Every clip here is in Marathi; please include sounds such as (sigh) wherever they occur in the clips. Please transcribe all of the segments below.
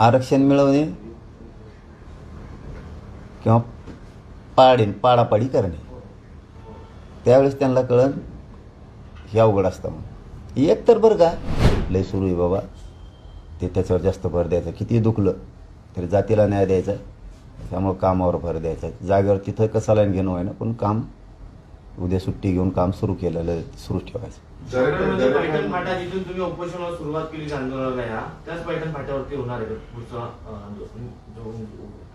आरक्षण मिळवणे किंवा पाडीन पाडापाडी करणे. त्यावेळेस त्यांना कळण हे अवघड असतं मग एक तर बरं का लय सुरू आहे बाबा. ते त्याच्यावर जास्त भर द्यायचा. किती दुखलं तरी जातीला न्याय द्यायचा. त्यामुळं कामावर भर द्यायचा. जागेवर तिथं कसा लाईन घेणं आहे ना पण काम उद्या सुट्टी घेऊन काम सुरू केलेलं सुरू ठेवायचं. सगळ्यामध्ये पैठण फाटा जिथून तुम्ही उपोषणाला सुरुवात केली आंदोलनाला या त्याच पैठण फाट्यावरती होणार आहे का पुढचा अं, जो- जो-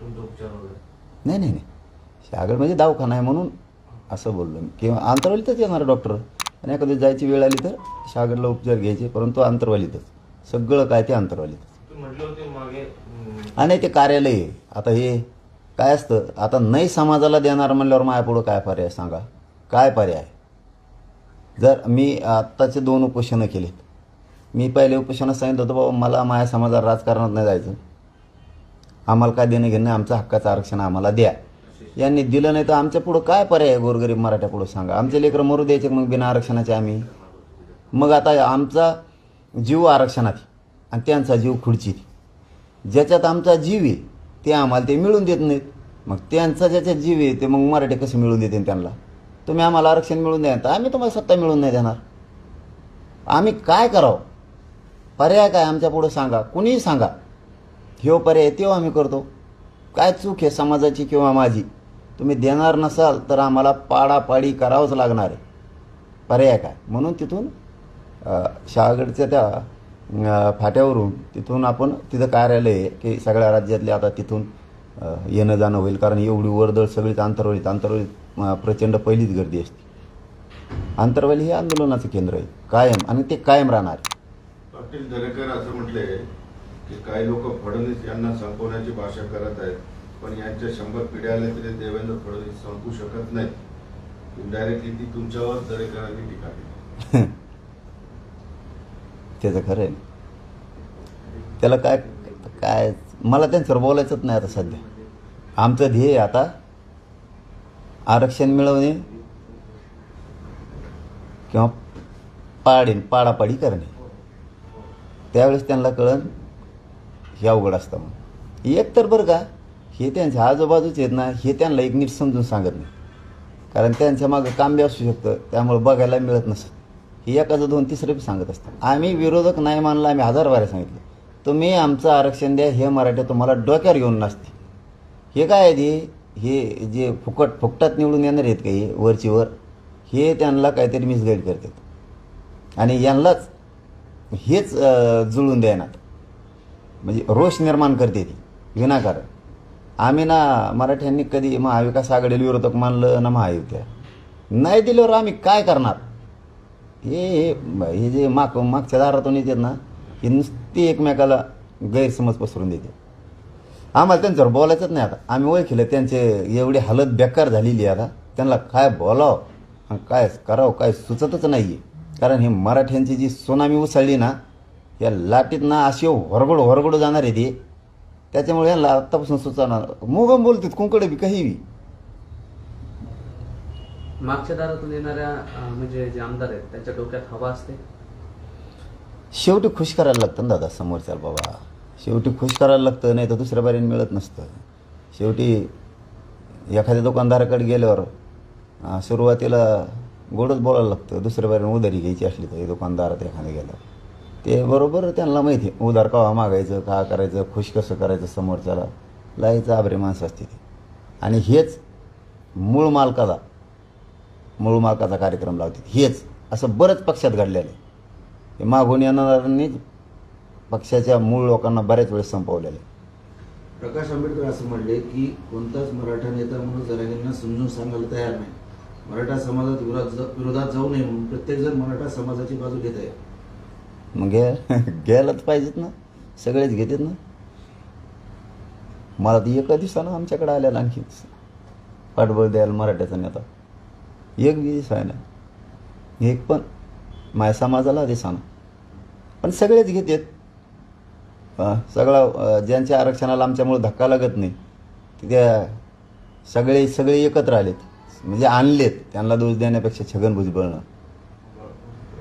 तुमचा उपचार वगैरे? नाही नाही नाही. शागड म्हणजे दवाखाना आहे म्हणून असं बोललो मी. किंवा आंतरवालीतच येणार डॉक्टर. आणि एखादी जायची वेळ आली तर शागडला उपचार घ्यायचे परंतु आंतरवालीतच. सगळं काय ते आंतरवालीतच. तुम्ही म्हटले होते मागे अं, आणि ते कार्यालय आहे. आता हे काय असतं? आता नाही समाजाला देणार म्हणल्यावर माझ्यापुढं काय पर्याय सांगा? काय पर्याय? जर मी आत्ताचे दोन उपोषणं केलीत. मी पहिले उपोषणात सांगितलं होतं बाबा मला माझ्या समाजात राजकारणात नाही जायचं. आम्हाला काय देणं घेणं आमचं हक्काचं आरक्षण आम्हाला द्या. यांनी दिलं नाही तर आमच्या पुढं काय पर्याय आहे? गोरगरीब मराठ्या पुढं सांगा. आमचे लेकरं मरू द्यायचे मग बिना आरक्षणाचे आम्ही. मग आता आमचा जीव आरक्षणात आणि त्यांचा जीव खुर्चीत ज्याच्यात आमचा जीव आहे ते आम्हाला ते मिळून देत नाहीत. मग त्यांचा ज्याच्यात जीव आहे ते मग मराठी कसे मिळून देते त्यांना? तुम्ही आम्हाला आरक्षण मिळून द्या तर आम्ही तुम्हाला सत्ता मिळून नाही देणार. आम्ही काय करावं? पर्याय काय? आमच्या पुढं सांगा. कुणीही सांगा. ह्यो पर्याय तेव्हा आम्ही करतो. काय चूक आहे समाजाची किंवा माझी? तुम्ही देणार नसाल तर आम्हाला पाडापाडी करावंच लागणार आहे. पर्याय काय? म्हणून तिथून शहागडच्या त्या फाट्यावरून तिथून आपण तिथं कार्यालय आहे की सगळ्या राज्यातले आता तिथून येणं जाणं होईल. कारण एवढी वर्दळ सगळीच आंतरवळीत आंतरवळीत प्रचंड पहिलीच गर्दी असते. आंतरवाली हे आंदोलनाचं केंद्र आहे. कायम. आणि ते कायम राहणार. पाटील दरेकर असं म्हटले की काही लोक फडणवीस यांना संपवण्याची भाषा करत आहेत पण यांच्या शंभर पिढ्या आल्या तरी देवेंद्र फडणवीस संपू शकत नाहीत. इनडायरेक्टली ती तुमच्यावर दरेकरांनी टीका केली. (laughs) त्याचं खरं आहे. त्याला काय काय मला त्यांच्यावर बोलायचंच नाही आता सध्या. आमचं ध्येय आता आरक्षण मिळवणे किंवा पाडीन पाडापाडी करणे. त्यावेळेस त्यांना कळण हे अवघड असतं मग एक तर बरं का हे त्यांच्या आजूबाजूचे आहेत ना हे त्यांना एक नीट समजून सांगत नाही. कारण त्यांच्या मागं काम बी असू शकतं त्यामुळे बघायला मिळत नसतं. हे एकाचं दोन तिसरं बी सांगत असतं आम्ही विरोधक नाही मानला आम्ही हजार बारे सांगितलं. तुम्ही आमचं आरक्षण द्या हे मराठी तुम्हाला डोक्यावर घेऊन नसते. हे काय आहे ते? हे जे फुकट फुकटात निवडून येणार आहेत काही वरची वर हे त्यांना काहीतरी मिसगाईड करतात. आणि यांनाच हेच जुळून द्यायनात म्हणजे रोष निर्माण करते ती. विनाकारण. आम्ही ना मराठ्यांनी कधी महाविकास आघाडीला विरोधक मानलं ना महायुत्या नाही दिल्यावर आम्ही काय करणार? हे हे हे जे माग मागच्या दारातून येतात ना हे नुसती एकमेकाला गैरसमज पसरून देते आम्हाला त्यांच्यावर बोलायचंच नाही आता. आम्ही ओळखलं त्यांचे एवढी हालत बेकार झालेली आहे आता. त्यांना काय बोलावं? काय करावं? काय सुचतच नाही आहे कारण हे मराठ्यांची जी सुनामी उसळली ना या लाटीत ना अशी हरगड हरगड जाणार आहे ती. त्याच्यामुळे यांना आत्तापासून सुचणार मुगम बोलतात कुंकडे बी काही बी. मागच्या दारातून येणाऱ्या म्हणजे जे आमदार आहेत त्यांच्या डोक्यात हवा असते? शेवटी खुश करायला लागतं ना दादा समोरच्याला बाबा. शेवटी खुश करायला लागतं नाही तर दुसऱ्या बारीने मिळत नसतं. शेवटी एखाद्या दुकानदाराकडे गेल्यावर सुरुवातीला गोडच बोलायला लागतं दुसऱ्या बारीने उधारी घ्यायची असली तर दुकानदारात एखाद्या गेल्यावर. ते बरोबर त्यांना माहिती आहे उधार कवा मागायचं का करायचं खुश कसं करायचं समोरच्याला लायचं आबरे माणसं असते ती. आणि हेच मूळ मालकाला मूळ मालकाचा कार्यक्रम लावते. हेच असं बरंच पक्षात घडलेलं आहे. हे मागून येणाऱ्यांनी पक्षाच्या मूळ लोकांना बऱ्याच वेळेस संपवलेलं आहे. प्रकाश आंबेडकर असं म्हणले की कोणताच मराठा नेता म्हणून जरांगींना समजून सांगायला तयार नाही. मराठा समाजात विरोधात विरोधात जाऊ नये म्हणून प्रत्येक जण मराठा समाजाची बाजू घेत आहे. मग घ्या (laughs) घ्यायलाच पाहिजेत ना? सगळेच घेतात ना? मला तर एका दिवसानं आमच्याकडे आलेला आणखी पाठबळ द्यायला मराठ्याचा नेता. एक बी दिवस आहे ना? एक पण माझ्या समाजाला दिसाना. पण सगळेच घेतात. सगळा ज्यांच्या आरक्षणाला आमच्यामुळे धक्का लागत नाही तिथे सगळे सगळे एकत्र आलेत. म्हणजे आणलेत त्यांना दोष देण्यापेक्षा छगन भुजबळनं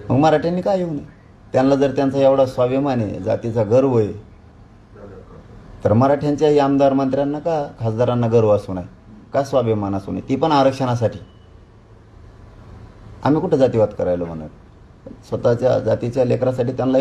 मग मराठ्यांनी काय येऊ नये? त्यांना जर त्यांचा एवढा स्वाभिमान आहे जातीचा गर्व आहे तर मराठ्यांच्याही आमदार मंत्र्यांना का खासदारांना गर्व असू नये? का स्वाभिमान असू नये? ती पण आरक्षणासाठी. आम्ही कुठं जातीवाद करायला म्हणत? स्वतःच्या जातीच्या लेकरासाठी त्यांना